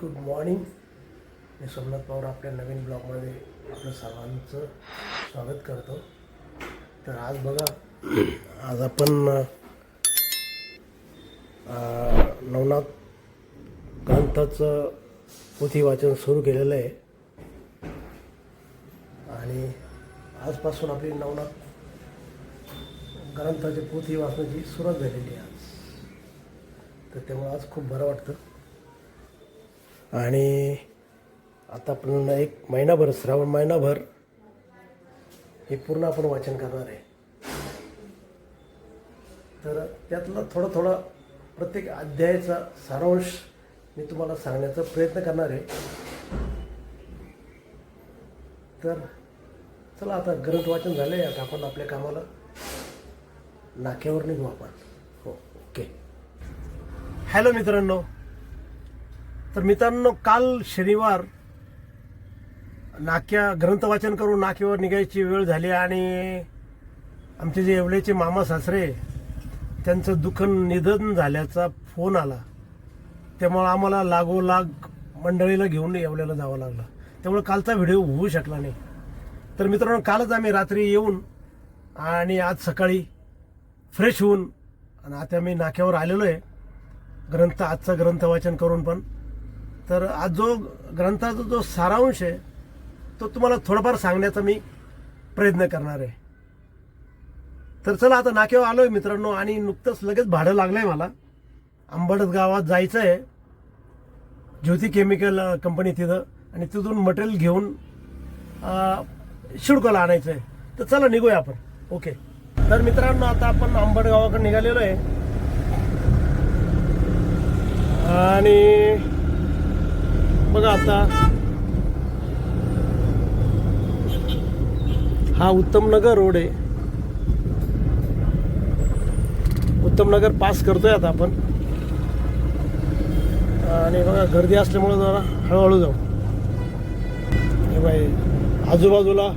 Good morning मी सोमनाथ पवार आपल्या नवीन ब्लॉगमध्ये आपलं सर्वांचं स्वागत करतो. तर आज बघा आज आपण नवनाथ ग्रंथाचं पोथी वाचन सुरू केलेलं आहे. आणि आजपासून आपली नवनाथ ग्रंथाची पोथी वाचण्याची सुरुवात झालेली आहे आज. तर त्यामुळे आज खूप बरं वाटतं. आणि आता आपण एक महिनाभर श्रावण महिनाभर हे पूर्ण आपण वाचन करणार आहे. तर त्यातलं थोडं थोडं प्रत्येक अध्यायाचा सारांश मी तुम्हाला सांगण्याचा प्रयत्न करणार आहे. तर चला आता ग्रंथ वाचन झालं आहे आता आपण आपल्या कामाला नाक्यावर निघू आपण. हो ओके. हॅलो मित्रांनो. तर मित्रांनो काल शनिवार नाक्या ग्रंथवाचन करून नाक्यावर निघायची वेळ झाली आणि आमचे जे येवलेचे मामा सासरे त्यांचं दुःख निधन झाल्याचा फोन आला. त्यामुळं आम्हाला लागोलाग मंडळीला घेऊन येवल्याला जावं लागलं. त्यामुळे कालचा व्हिडिओ होऊ शकला नाही. तर मित्रांनो कालच आम्ही रात्री येऊन आणि आज सकाळी फ्रेश होऊन आणि आता मी नाक्यावर आलेलो आहे. ग्रंथ आजचा ग्रंथ वाचन करून पण तर आज जो ग्रंथाचा जो सारांश आहे तो तुम्हाला थोडाफार सांगण्याचा मी प्रयत्न करणार आहे. तर चला आता नाक्यावर आलोय मित्रांनो आणि नुकतंच लगेच भाडं लागलंय मला. आंबडत गावात जायचं आहे ज्योती केमिकल कंपनी तिथं आणि तिथून मटेरियल घेऊन शिडकोला आणायचं आहे तर चला निघूया आपण. ओके. तर मित्रांनो आता आपण आंबड गावाकडे निघालेलो आहे. आणि बघा आता. हा उत्तमनगर रोड आहे. उत्तमनगर पास करतोय आता आपण. आणि बघा गर्दी असल्यामुळे जरा हळूहळू जाऊ. हे बाई आजूबाजूला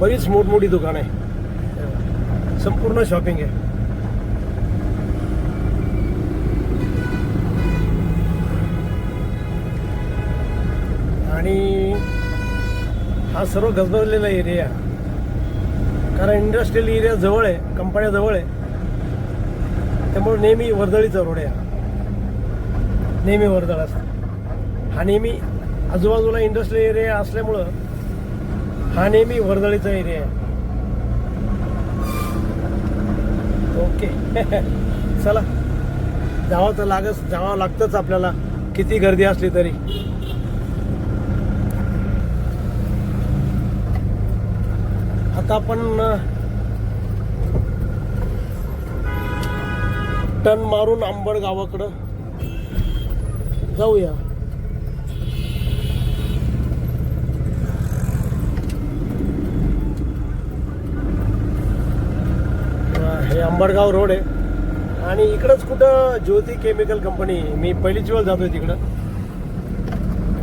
बरीच मोठमोठी दुकान आहे. संपूर्ण शॉपिंग आहे. आणि हा सर्व गजबजलेला एरिया कारण इंडस्ट्रियल एरिया जवळ आहे कंपन्या जवळ आहे. त्यामुळे नेहमी वर्दळीचा रोड आहे नेहमी वर्दळ असतो. हा नेहमी आजूबाजूला इंडस्ट्रियल एरिया असल्यामुळं हा नेहमी वर्दळीचा एरिया आहे. ओके चला. जावं तर लागच जावं लागतंच आपल्याला. किती गर्दी असली तरी. आता आपण टन मारून आंबड गावाकडं जाऊया. हे अंबडगाव रोड आहे. आणि इकडंच कुठं ज्योती केमिकल कंपनी मी पहिलीच वेळ जातोय तिकडं.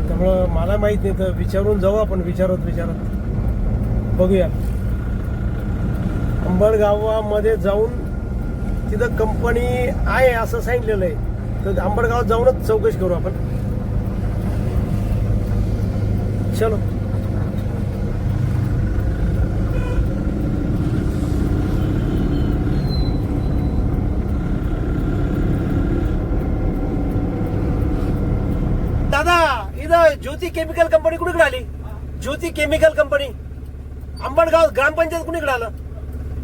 त्यामुळं मला माहीत नाही तर विचारून जाऊ आपण विचारत विचारत. बघूया. आंबडगावामध्ये जाऊन तिथं कंपनी आहे असं सांगितलेलं आहे. तर आंबडगावात जाऊनच चौकशी करू आपण. चलो. दादा इथं ज्योती केमिकल कंपनी कुणीकडे आली? ज्योती केमिकल कंपनी आंबडगाव ग्रामपंचायत कुणीकडे आलं?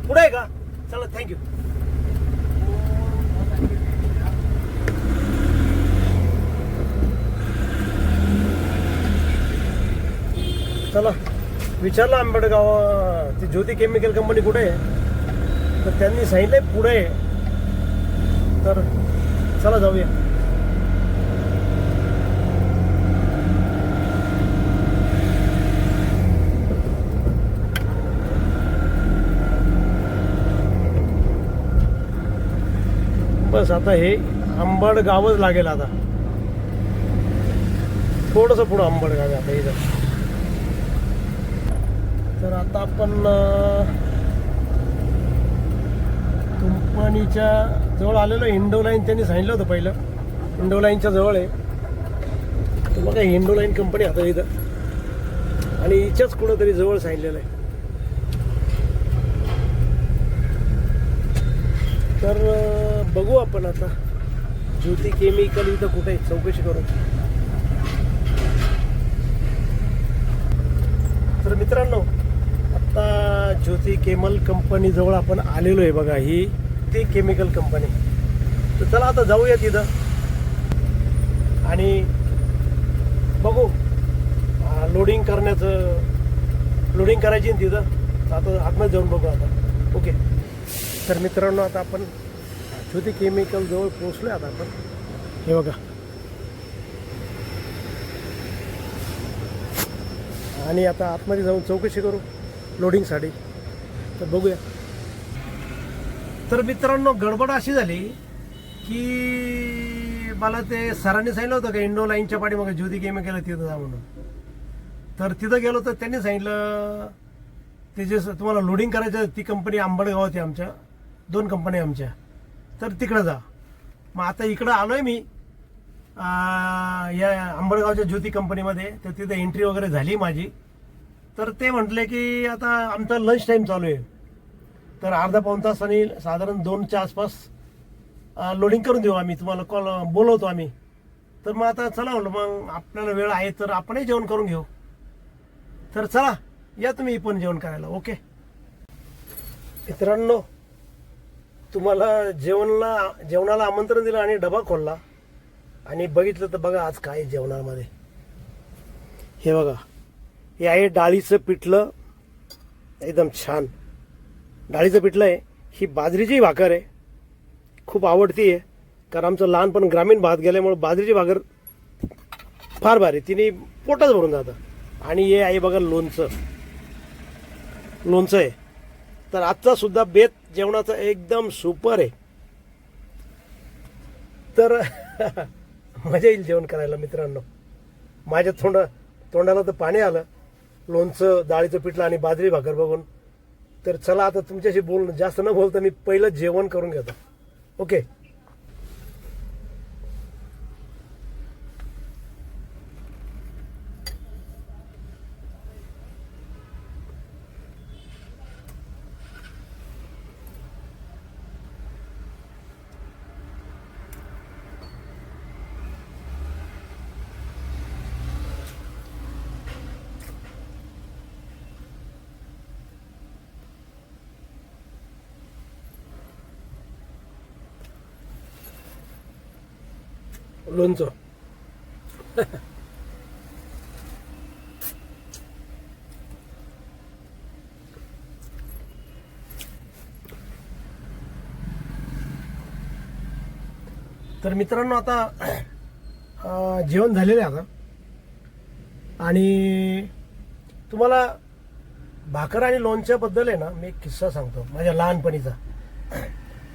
का चला थँक्यू चला, विचारलं आंबेडगाव, ती ज्योती केमिकल कंपनी कुठे आहे? तर त्यांनी सांगितलंय पुढे तर चला जाऊया. बस आता हे आंबड गावच लागेल आता. थोडस पुढं आंबड गाव आहे आता इथं. तर आता आपण तुंपणीच्या कंपनीच्या जवळ आलेलो हिंडो लाईन त्यांनी सांगितलं होतं पहिलं. हिंडो लाईनच्या जवळ आहे. तर बघा हिंडोलाईन कंपनी आता इथं. आणि हिच्याच कुठंतरी जवळ सांगितलेलं आहे. तर बघू आपण आता. ज्योती केमिकल इथं कुठे आहे? चौकशी करू. तर मित्रांनो आता ज्योती केमल कंपनी जवळ आपण आलेलो आहे बघा ही. ती केमिकल कंपनी. तर चला आता जाऊया तिथं. आणि बघू. लोडिंग करण्याचं लोडिंग करायची ना तिथं? तर आता आतमध्ये जाऊन बघू आता. ओके तर मित्रांनो आता आपण ज्योती केमिकल जवळ पोहोचलोय आता आपण. हे बघा. आणि आता आतमध्ये जाऊन चौकशी करू लोडिंगसाठी तर बघूया. तर मित्रांनो गडबड अशी झाली की मला ते सरांनी सांगितलं होतं का इंडो लाईनच्या पाठीमागे ज्योती केमिकल तिथं जा म्हणून. तर तिथं गेलो तर त्यांनी सांगितलं ते जे तुम्हाला लोडिंग करायचं ती कंपनी आंबडगाव होती आमच्या. दोन कंपन्या आमच्या. तर तिकडं जा. मग आता इकडं आलोय मी. आ, या आंबडगावच्या ज्योती कंपनीमध्ये. तर तिथे एंट्री वगैरे झाली माझी. तर ते म्हटले की आता आमचा लंच टाईम चालू आहे. तर अर्धा पाऊण तासाने साधारण दोनच्या आसपास लोडिंग करून देऊ आम्ही. तुम्हाला कॉल बोलवतो आम्ही. तर मग आता चला म्हणलं मग आपल्याला वेळ आहे तर आपणही जेवण करून घेऊ. तर चला या तुम्ही पण जेवण करायला. ओके मित्रांनो तुम्हाला जेवणाला जेवणाला आमंत्रण दिलं आणि डबा खोलला. आणि बघितलं तर बघा आज काय आहे जेवणामध्ये. हे बघा. हे आहे डाळीचं पिठलं. एकदम छान. डाळीचं पिठलं आहे. ही बाजरीची भाकर आहे. खूप आवडती आहे. कारण आमचं लहानपण ग्रामीण भागात गेल्यामुळे बाजरीची भाकर फार भारी तिने पोटच भरून जातं. आणि हे आहे बघा लोणचं. लोणचं आहे. तर आजचा सुद्धा बेत जेवणाचा एकदम सुपर आहे. तर मजा येईल जेवण करायला मित्रांनो. माझ्या तोंड तोंडाला तर पाणी आलं. लोणचं डाळीचं पिठलं आणि बाजरी भाकर बघून. तर चला आता तुमच्याशी बोल जास्त न बोलता मी पहिलं जेवण करून घेतो. ओके? लोणचं. तर मित्रांनो आता जेवण झालेलं आहे आता. आणि तुम्हाला भाकर आणि लोणच्याबद्दल आहे ना मी एक किस्सा सांगतो माझ्या लहानपणीचा.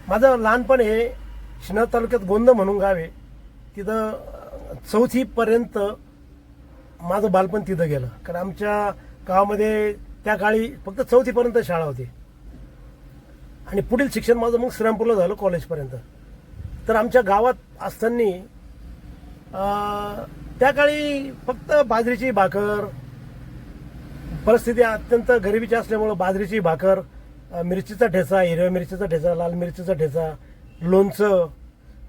माझं लहानपण हे शिना तालुक्यात गोंद म्हणून गाव आहे. तिथं चौथीपर्यंत माझं बालपण तिथं गेलं. कारण आमच्या गावामध्ये त्या काळी फक्त चौथीपर्यंत शाळा होती. आणि पुढील शिक्षण माझं मग श्रीरामपूरला झालं कॉलेजपर्यंत. तर आमच्या गावात असताना त्या काळी फक्त बाजरीची भाकर परिस्थिती अत्यंत गरिबीची असल्यामुळं बाजरीची भाकर मिरचीचा ठेचा हिरव्या मिरचीचा ठेचा लाल मिरचीचा ठेचा लोणचं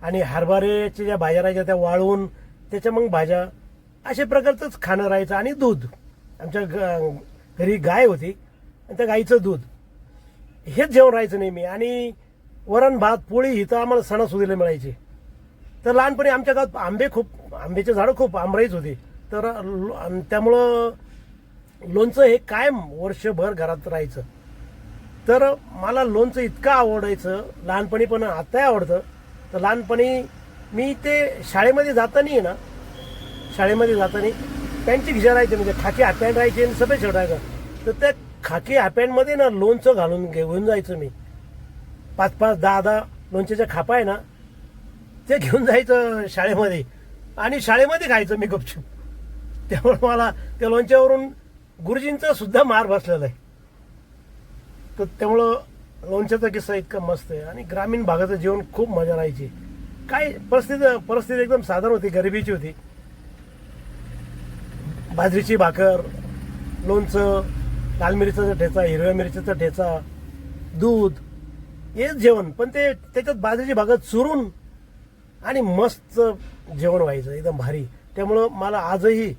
आणि हरभऱ्याच्या ज्या भाज्या राहायच्या त्या वाळवून त्याच्या मग भाज्या अशा प्रकारचंच खाणं राहायचं आणि दूध. आमच्या ग- घरी गाय होती आणि त्या गाईचं दूध. हेच जेवण राहायचं नेहमी. आणि वरण भात पोळी ही तर आम्हाला सणासुदीला मिळायची. तर लहानपणी आमच्या गावात आंबे खूप आंब्याचे झाडं खूप आंबराईच होती. तर लो- आणि त्यामुळं लोणचं हे कायम वर्षभर घरात राहायचं. तर मला लोणचं इतकं आवडायचं लहानपणी पण आताही आवडतं तर लहानपणी मी ते शाळेमध्ये जाताना आहे ना शाळेमध्ये जाताना पॅन्टची खिशा राहायचे म्हणजे खाकी हाफ पॅन्ट राहायची आणि सफेद शर्ट राहायचं. तर त्या खाकी हाफ पॅन्टमध्ये ना लोणचं घालून घेऊन जायचं मी. पाच पाच दहा दहा लोणच्याच्या खापा आहे ना ते घेऊन जायचं शाळेमध्ये. आणि शाळेमध्ये खायचं मी गपचूप. त्यामुळे मला त्या लोणच्यावरून गुरुजींचा सुद्धा मार बसलेला आहे. तर त्यामुळं लोणच्याचा किस्सा इतका मस्त आहे. आणि ग्रामीण भागाचं जेवण खूप मजा राहायची. काय परिस्थिती परिस्थिती एकदम साधारण होती गरिबीची होती. बाजरीची भाकर लोणचं लाल मिरचीचा ठेचा हिरव्या मिरचीचा ठेचा दूध हेच जेवण. पण ते त्याच्यात बाजरीची भाकर चुरून आणि मस्त जेवण व्हायचं एकदम भारी. त्यामुळं मला आजही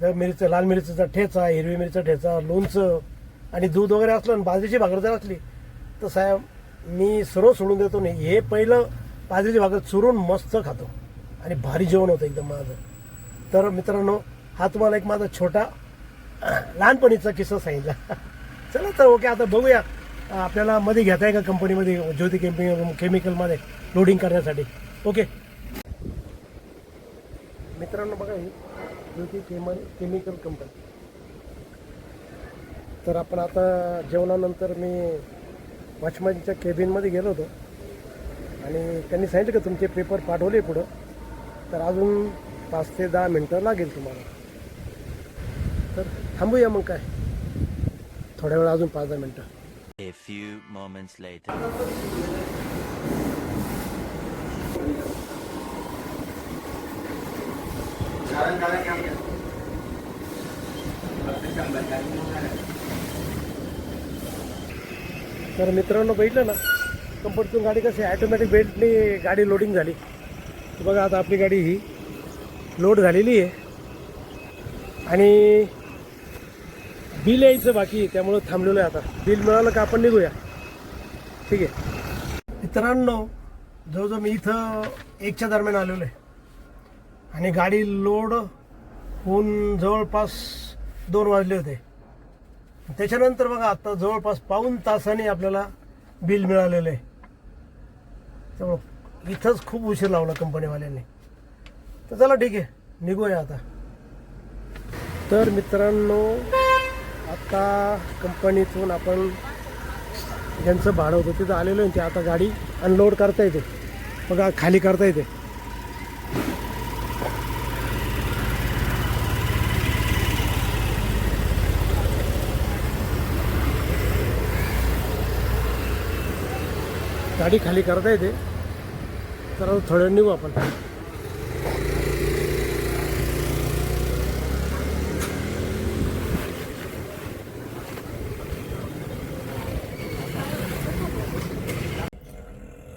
जर मिरचं लाल मिरचीचा ठेचा हिरवी मिरचा ठेचा लोणचं आणि दूध वगैरे असलं आणि बाजरीची भाकर जर असली तर साहेब मी सर्व सोडून देतो नाही. हे पहिलं बाजरीची भाकर चुरून मस्त खातो. आणि भारी जेवण होतं एकदम माझं. तर मित्रांनो हा तुम्हाला एक माझा छोटा लहानपणीचा किस्सा सांगितला. चला तर ओके आता बघूया. आपल्याला मध्ये घेता आहे का कंपनीमध्ये ज्योती केमिकल केमिकलमध्ये लोडिंग करण्यासाठी? ओके. मित्रांनो बघा ही. ज्योती केमल केमिकल कंपनी तर आपण आता जेवणानंतर मी वॉचमॅनच्या केबिनमध्ये गेलो होतो आणि त्यांनी सांगितलं का तुमचे पेपर पाठवले पुढं तर अजून पाच ते दहा मिनटं लागेल तुम्हाला तर थांबूया मग काय थोड्या वेळ अजून पाच दहा मिनटं A few moments later. तर मित्रांनो बघितलं ना कंपनीतून गाडी कशी ॲटोमॅटिक बेल्टने गाडी लोडिंग झाली. बघा आता आपली गाडी ही लोड झालेली आहे. आणि बिल यायचं बाकी त्यामुळं थांबलेलं आहे आता. बिल मिळालं का आपण निघूया. ठीक आहे. मित्रांनो जवळजवळ मी इथं एकच्या दरम्यान आलेलो आहे. आणि गाडी लोड होऊन जवळपास दोन वाजले होते. त्याच्यानंतर बघा आता जवळपास पाऊन तासाने आपल्याला बिल मिळालेलं. आहे त्यामुळं इथंच खूप उशीर लावला कंपनीवाल्यांनी. तर चला ठीक आहे निघूया आता. तर मित्रांनो आता कंपनीतून आपण ज्यांचं भाडं होतं तिथं आलेलो आहे ते आता गाडी अनलोड करता येते. बघा खाली करता येते. गाडी खाली करता येते. तर आता थोड्या वेळ निघू आपण.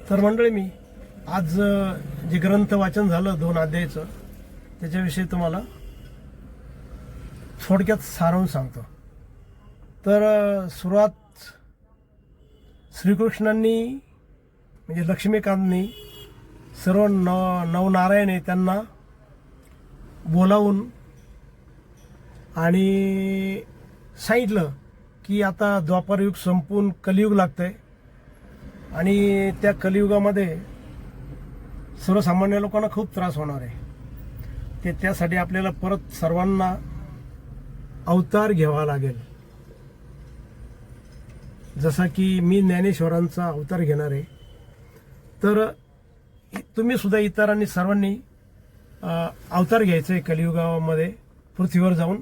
तर मंडळी मी आज जे ग्रंथ वाचन झालं दोन अध्यायचं त्याच्याविषयी तुम्हाला थोडक्यात सारवून सांगतो. तर सुरुवात श्रीकृष्णांनी म्हणजे लक्ष्मीकांतनी सर्व न नवनारायण आहे त्यांना बोलावून आणि सांगितलं की आता द्वापारयुग संपून कलियुग लागतं आहे आणि त्या कलियुगामध्ये सर्वसामान्य लोकांना खूप त्रास होणार आहे. ते त्यासाठी आपल्याला परत सर्वांना अवतार घ्यावा लागेल. जसा की मी ज्ञानेश्वरांचा अवतार घेणार आहे. तर तुम्ही सुद्धा इतरांनी सर्वांनी अवतार घ्यायचं आहे कलियुगामध्ये पृथ्वीवर जाऊन.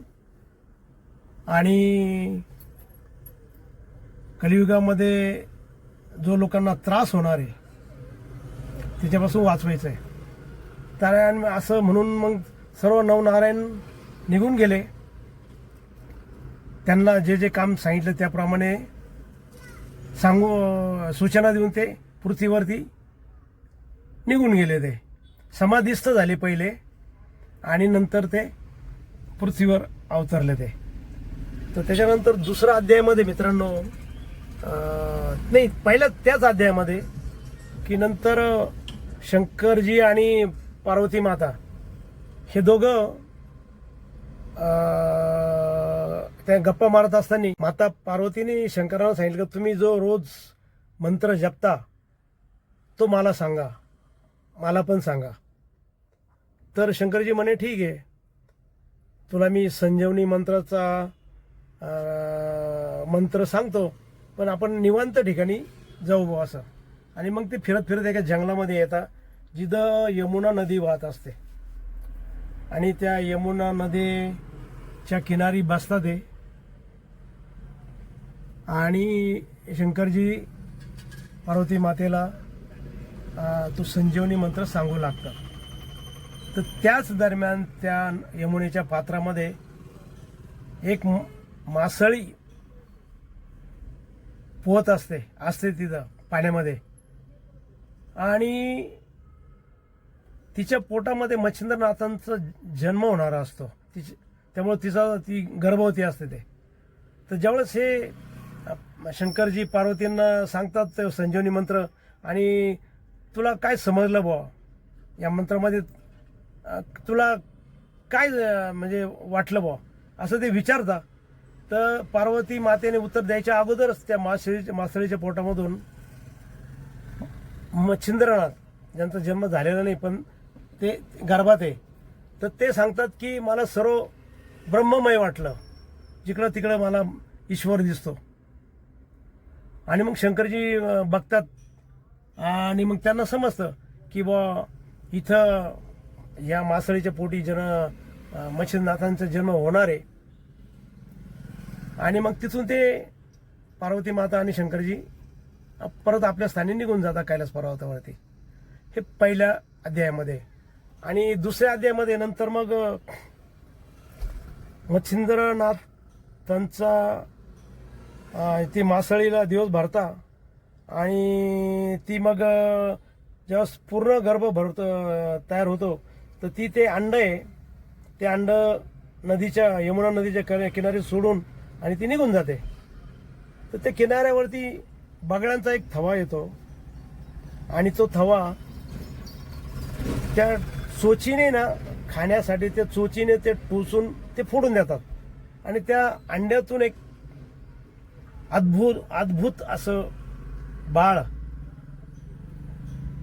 आणि कलियुगामध्ये जो लोकांना त्रास होणार आहे त्याच्यापासून वाचवायचं आहे. तर असं म्हणून मग सर्व नवनारायण निघून गेले. त्यांना जे जे काम सांगितलं त्याप्रमाणे सांगू सूचना देऊन ते पृथ्वीवरती निघून गेले ते. समाधिस्थ झाले पहिले आणि नंतर ते पृथ्वीवर अवतरले ते. तर त्याच्यानंतर दुसऱ्या अध्यायामध्ये मित्रांनो नाही पहिल्या त्याच अध्यायामध्ये की नंतर शंकरजी आणि पार्वती माता हे दोघं त्या गप्पा मारत असताना माता पार्वतीने शंकरांना सांगितलं की तुम्ही जो रोज मंत्र जपता तो मला सांगा. मला पण सांगा. तर शंकरजी म्हणे ठीक आहे. तुला मी संजीवनी मंत्राचा मंत्र सांगतो पण आपण निवांत ठिकाणी जाऊ बा असं. आणि मग ते फिरत फिरत एका जंगलामध्ये येतात जिथं यमुना नदी वाहत असते. आणि त्या यमुना नदीच्या किनारी बसतात ते. आणि शंकरजी पार्वती मातेला तो संजीवनी मंत्र सांगू लागतात तर त्याच दरम्यान त्या यमुनेच्या पात्रामध्ये एक मासळी पोहत असते असते तिथं पाण्यामध्ये. आणि तिच्या पोटामध्ये मच्छिंद्रनाथांचा जन्म होणारा असतो. तिची त्यामुळे तिचा ती गर्भवती असते ते. तर ज्यावेळेस हे शंकरजी पार्वतींना सांगतात ते संजीवनी मंत्र आणि तुला काय समजलं बुवा? या मंत्रामध्ये तुला काय म्हणजे वाटलं बुवा? असं ते विचारता. तर पार्वती मातेने उत्तर द्यायच्या अगोदरच त्या मासळीच्या मासळीच्या पोटामधून मच्छिंद्रनाथ ज्यांचा जन्म झालेला नाही पण ते गर्भात आहे. तर ते सांगतात की मला सर्व ब्रह्ममय वाटलं. जिकडं तिकडं मला ईश्वर दिसतो. आणि मग शंकरजी बघतात आणि मग त्यांना समजतं की बा इथं या मासळीच्या पोटी जन मच्छिंद्रनाथांचा जन्म होणार आहे. आणि मग तिथून ते पार्वती माता आणि शंकरजी परत आपल्या स्थानी निघून जातात कैलास पर्वतावरती. हे पहिल्या अध्यायामध्ये. आणि दुसऱ्या अध्यायामध्ये नंतर मग मच्छिंद्रनाथ त्यांचा ते ती मासळीला दिवस भरता. आणि ती मग जेव्हा पूर्ण गर्भ भरत तयार होतो तर ती ते अंड आहे. ते अंड नदीच्या यमुना नदीच्या किनारी सोडून आणि ती निघून जाते. तर त्या किनाऱ्यावरती बगड्यांचा एक थवा येतो. आणि तो थवा त्या चोचीने ना खाण्यासाठी त्या चोचीने ते टोचून ते फोडून देतात. आणि त्या अंड्यातून एक अद्भुत अद्भुत असं बाळ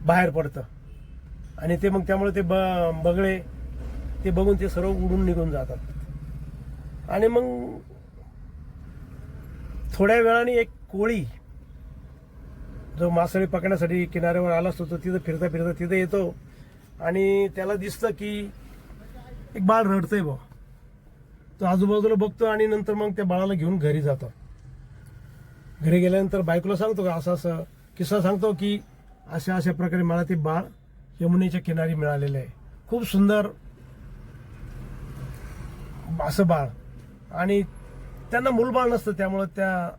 बाहेर पडतं. आणि ते मग त्यामुळे ते ब बगळे ते बघून ते सर्व उडून निघून जातात. आणि मग थोड्या वेळाने एक कोळी जो मासळी पकडण्यासाठी किनाऱ्यावर आला असतो तो तिथं फिरता फिरता तिथं येतो आणि त्याला दिसतं की एक बाळ रडतंय बा तो आजूबाजूला बघतो आणि नंतर मग त्या बाळाला घेऊन घरी जातो. घरी गेल्यानंतर बायकोला सांगतो का असं असं किस्सा सांगतो की अशा अशा प्रकारे मला ते बाळ यमुनेच्या किनारी मिळालेलं आहे. खूप सुंदर असं बाळ. आणि त्यांना मूलबाळ नसतं त्यामुळं त्या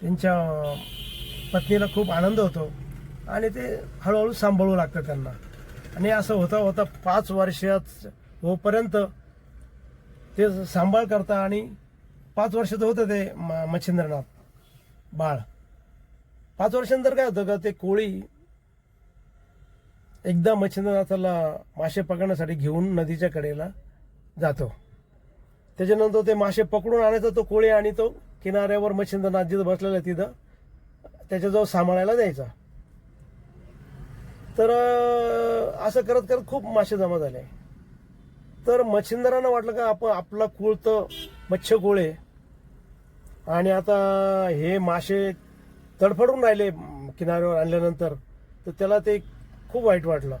त्यांच्या पत्नीला खूप आनंद होतो. आणि ते हळूहळू सांभाळू लागतं त्यांना. आणि असं होता होता पाच वर्षात होपर्यंत ते सांभाळ करता आणि पाच वर्षाचं होतं ते म- मच्छिंद्रनाथ. बाळ. पाच वर्षानंतर काय होतं का ते कोळी एकदा मच्छिंद्रनाथाला मासे पकडण्यासाठी घेऊन नदीच्या कडेला जातो. त्याच्यानंतर ते मासे पकडून आणायचा तो कोळी आणि तो किनाऱ्यावर मच्छिंद्रनाथ जिथं बसलेला आहे तिथं त्याच्याजवळ सांभाळायला द्यायचा. तर असं करत करत खूप मासे जमा झाले. तर मच्छिंदरांना वाटलं का आपण आपला कुळ तर मच्छकोळे आणि आता हे मासे तडफडून राहिले किनाऱ्यावर आणल्यानंतर तर त्याला ते खूप वाईट वाटलं.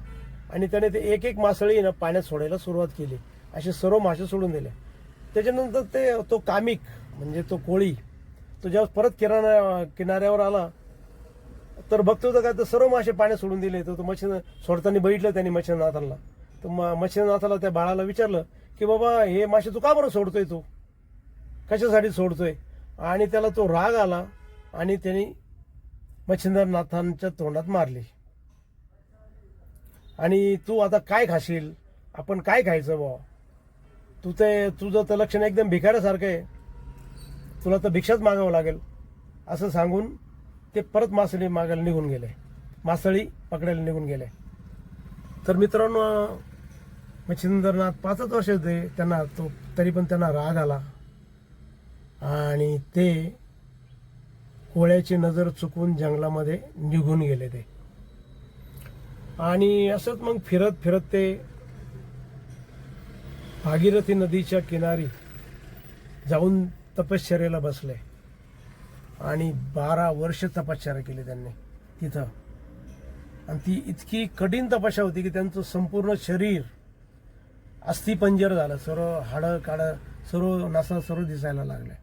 आणि त्याने ते एक एक मासळी ना पाण्यात सोडायला सुरुवात केली. असे सर्व मासे सोडून दिले. त्याच्यानंतर ते तो कामिक म्हणजे तो कोळी तो जेव्हा परत किराणा किनाऱ्यावर आला तर बघतो तर काय तर सर्व मासे पाण्यात सोडून दिले. तर तो मच्छी सोडताना बघितलं त्यांनी मच्छीनाथाला. तर म- मच्छीनाथाला त्या बाळाला विचारलं की बाबा हे मासे तू का बरं सोडतोय तू? कशासाठी सोडतोय? आणि त्याला तो राग आला आणि त्यांनी मच्छिंद्रनाथांच्या तोंडात मारली. आणि तू आता काय खाशील? आपण काय खायचं बुवा? तू ते तुझं तर लक्षण एकदम भिकाऱ्यासारखं आहे. तुला तर भिक्षाच मागावं लागेल. असं सांगून ते परत मासळी मागायला निघून गेले. मासळी पकडायला निघून गेले. तर मित्रांनो मच्छिंद्रनाथ पाचच वर्ष होते. त्यांना तो तरी पण त्यांना राग आला. आणि ते कोळ्याची नजर चुकवून जंगलामध्ये निघून गेले ते. आणि असंच मग फिरत फिरत ते भागीरथी नदीच्या किनारी जाऊन तपश्चर्याला बसले. आणि बारा वर्ष तपश्चर्या केली त्यांनी तिथं. आणि ती इतकी कठीण तपश्या होती की त्यांचं संपूर्ण शरीर अस्थिपंजर झालं. सर्व हाडं काडं सर्व नसा सर्व दिसायला लागले.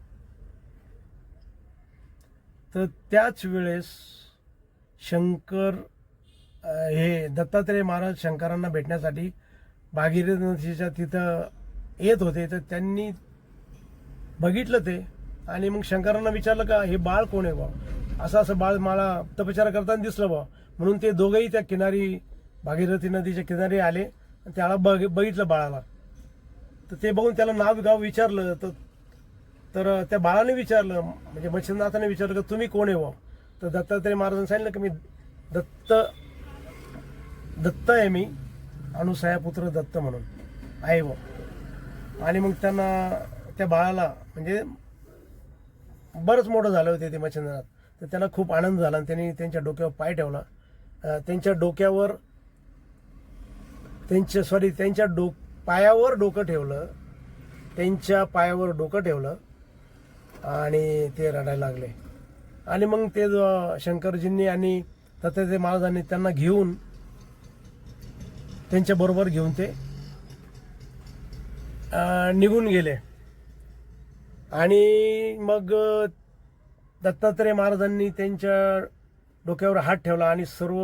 तर त्याच वेळेस शंकर हे दत्तात्रय महाराज शंकरांना भेटण्यासाठी भागीरथीच्या नदीच्या तिथं येत होते. तर त्यांनी बघितलं ते आणि मग शंकरांना विचारलं का हे बाळ कोण आहे बा? असं असं बाळ मला तपचार करताना दिसलं बा. म्हणून ते दोघंही त्या किनारी भागीरथी नदीच्या किनारी आले त्याला बघ बघितलं बाळाला. तर ते बघून त्याला नाव गाव विचारलं. तर तर त्या बाळाने विचारलं म्हणजे मच्छिंद्रनाथाने विचारलं की तुम्ही कोण आहे हो? तर दत्तात्रय महाराजांनी सांगितलं की मी दत्त दत्त आहे मी अनुसयापुत्र दत्त म्हणून आहे व. आणि मग त्यांना त्या बाळाला म्हणजे बरंच मोठं झालं होते ते मच्छिंद्रनाथ. तर त्यांना खूप आनंद झाला आणि त्यांनी त्यांच्या डोक्यावर पाय ठेवला. त्यांच्या डोक्यावर त्यांच्या सॉरी त्यांच्या डो पायावर डोकं ठेवलं. त्यांच्या पायावर डोकं ठेवलं. आणि ते रडायला लागले. आणि मग ते शंकरजींनी आणि दत्तात्रय महाराजांनी त्यांना घेऊन त्यांच्याबरोबर घेऊन ते निघून गेले. आणि मग दत्तात्रय महाराजांनी त्यांच्या डोक्यावर हात ठेवला आणि सर्व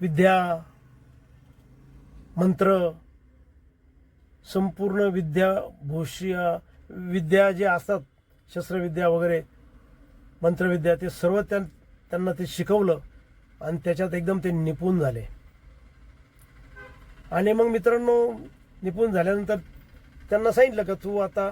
विद्या मंत्र संपूर्ण विद्या भूष्य विद्या जे असतात शस्त्रविद्या वगैरे मंत्रविद्या ते सर्व त्या त्यांना ते शिकवलं आणि त्याच्यात एकदम ते निपुण झाले. आणि मग मित्रांनो निपुण झाल्यानंतर त्यांना सांगितलं का तू आता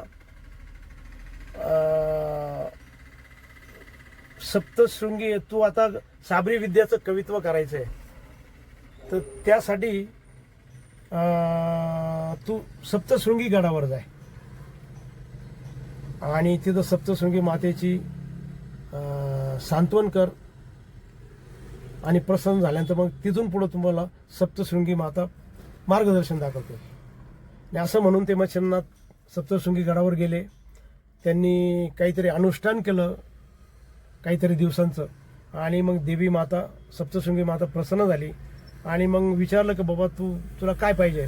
सप्तशृंगी तू आता साबरी विद्याचं कवित्व करायचं आहे तर त्यासाठी तू सप्तशृंगी गडावर जाय. आणि तिथं सप्तशृंगी मातेची सांत्वन कर आणि प्रसन्न झाल्यानंतर मग तिथून पुढं तुम्हाला सप्तशृंगी माता मार्गदर्शन दाखवते. आणि असं म्हणून ते मच्छिंद्रनाथ सप्तशृंगी गडावर गेले. त्यांनी काहीतरी अनुष्ठान केलं काहीतरी दिवसांचं. आणि मग देवी माता सप्तशृंगी माता प्रसन्न झाली. आणि मग विचारलं की बाबा तू तुला काय पाहिजे?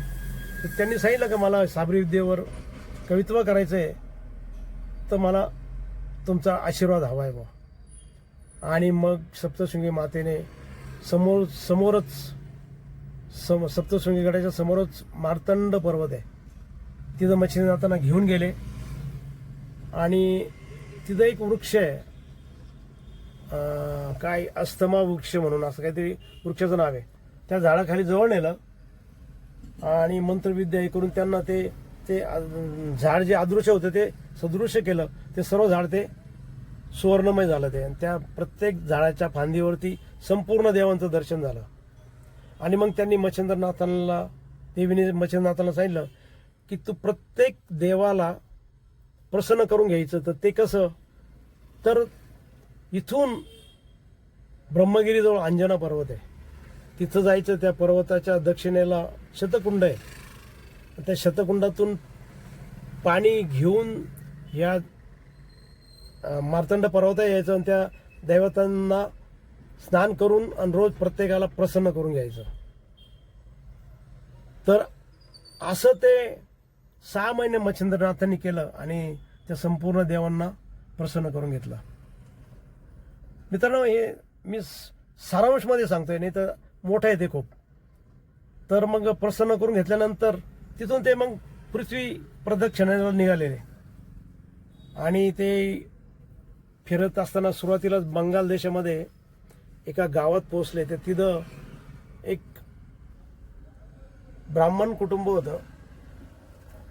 तर त्यांनी सांगितलं का मला साबरी विद्येवर कवित्व करायचं आहे तर मला तुमचा आशीर्वाद हवा आहे बा आणि मग सप्तशृंगी मातेने समोर समोरच सम सप्तशृंगी गडाच्या समोरच मार्तंड पर्वत आहे. तिथं मच्छिंद्रनाथांना घेऊन गेले. आणि तिथं एक वृक्ष आहे. काय अस्थमा वृक्ष म्हणून असं काहीतरी वृक्षाचं नाव आहे. त्या झाडाखाली जवळ नेलं. आणि मंत्रविद्या हे करून त्यांना ते ते झाड जे अदृश्य होतं ते सदृश्य केलं. ते सर्व झाड ते सुवर्णमय झालं ते. आणि त्या प्रत्येक झाडाच्या फांदीवरती संपूर्ण देवांचं दर्शन झालं. आणि मग त्यांनी मच्छिंद्रनाथांना देवीने मच्छिंद्रनाथांना सांगितलं की तू प्रत्येक देवाला प्रसन्न करून घ्यायचं. तर ते कसं? तर इथून ब्रह्मगिरीजवळ अंजना पर्वत आहे. तिथं जायचं त्या पर्वताच्या दक्षिणेला शतकुंड आहे. त्या शतकुंडातून पाणी घेऊन या मार्तंड पर्वता यायचं आणि त्या दैवतांना स्नान करून आणि रोज प्रत्येकाला प्रसन्न करून घ्यायचं. तर असं ते सहा महिने मच्छिंद्रनाथांनी केलं आणि त्या संपूर्ण देवांना प्रसन्न करून घेतलं. मित्रांनो हे मी सारांशमध्ये सांगतोय नाही तर मोठं आहे ते खूप. तर मग प्रसन्न करून घेतल्यानंतर तिथून ते मग पृथ्वी प्रदक्षिणाला निघालेले. आणि ते फिरत असताना सुरुवातीलाच बंगाल देशामध्ये एका गावात पोहोचले. तर तिथं एक ब्राह्मण कुटुंब होतं.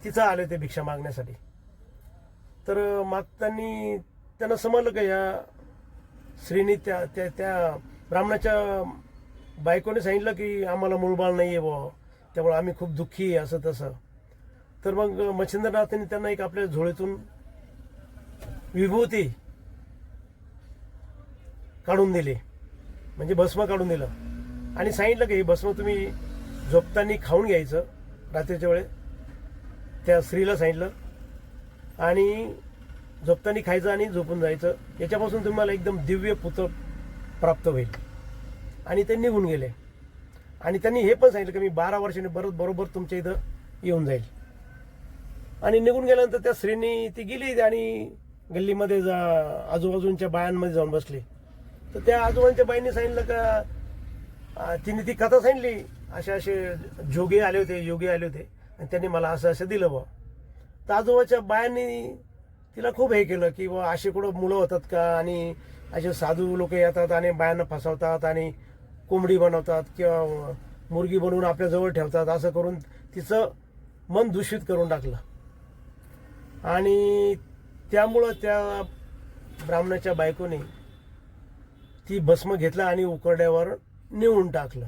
तिथं आले ते भिक्षा मागण्यासाठी. तर मागतानी त्यांना समजलं का या श्रीनी त्या त्या त्या ब्राह्मणाच्या बायकोने सांगितलं की आम्हाला मूळबाळ नाही आहे बुवा. त्यामुळे आम्ही खूप दुःखी आहे असं तसं. तर मग मच्छिंद्रनाथांनी त्यांना एक आपल्या झोळीतून विभूती काढून दिली. म्हणजे भस्म काढून दिलं. आणि सांगितलं की हे भस्म तुम्ही झोपताना खाऊन घ्यायचं. रात्रीच्या वेळे त्या स्त्रीला सांगितलं. आणि झोपताना खायचं आणि झोपून जायचं याच्यापासून तुम्हाला एकदम दिव्य पुत्र प्राप्त होईल. आणि ते निघून गेले. आणि त्यांनी हे पण सांगितलं की मी बारा वर्षांनी बरोबर बरोबर तुमच्या इथं येऊन जाईल. आणि निघून गेल्यानंतर त्या स्त्रीनी ती गेली आणि गल्लीमध्ये जा आजूबाजूंच्या बायांमध्ये जाऊन बसली. तर त्या आजोबांच्या बाईंनी सांगितलं का तिने ती कथा सांगितली. असे असे जोगे आले होते योगी आले होते. आणि त्यांनी मला असं असं दिलं बा तर आजोबाच्या बायांनी तिला खूप हे केलं की बा असे कुठं मुलं होतात का? आणि असे साधू लोक येतात आणि बायांना फसवतात आणि कोंबडी बनवतात किंवा मुर्गी बनवून आपल्याजवळ ठेवतात असं करून तिचं मन दूषित करून टाकलं. आणि त्यामुळं त्या ब्राह्मणाच्या बायकोने ती भस्म घेतलं आणि उकरड्यावर नेऊन टाकलं.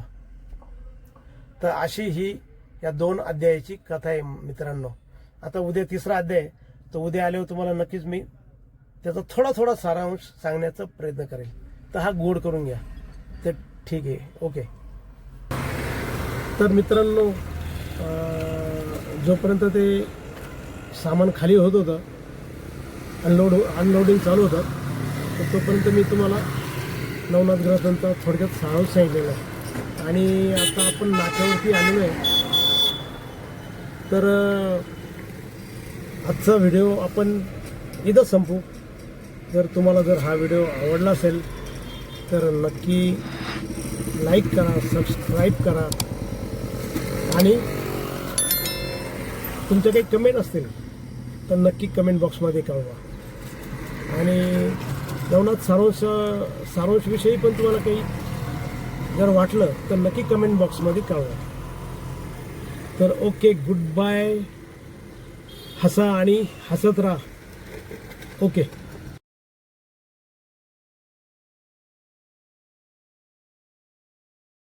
तर अशी ही या दोन अध्यायाची कथा आहे मित्रांनो. आता उद्या तिसरा अध्याय तर उद्या आल्यावर तुम्हाला नक्कीच मी त्याचा थोडा थोडा सारांश सांगण्याचा प्रयत्न करेल. तर हा गोड करून घ्या. तर ठीक आहे ओके. तर मित्रांनो जोपर्यंत ते सामान खाली होत होतं अनलोड अनलोडिंग चालू होतं तर तोपर्यंत मी तुम्हाला नवनाथ ग्रहांचा थोडक्यात सारांश सांगितलेला आहे. आणि आता आपण नाक्यावरती आलेलो आहे. तर आजचा व्हिडिओ आपण इथं संपू. जर तुम्हाला जर हा व्हिडिओ आवडला असेल तर नक्की लाईक करा सबस्क्राईब करा. आणि तुमच्या काही कमेंट असतील तर नक्की कमेंट बॉक्समध्ये कळवा. आणि नवनाथ सारांश सारांशविषयी पण तुम्हाला काही जर वाटलं तर नक्की कमेंट बॉक्समध्ये कळवा. तर ओके गुड बाय हसा आणि हसत राहा. ओके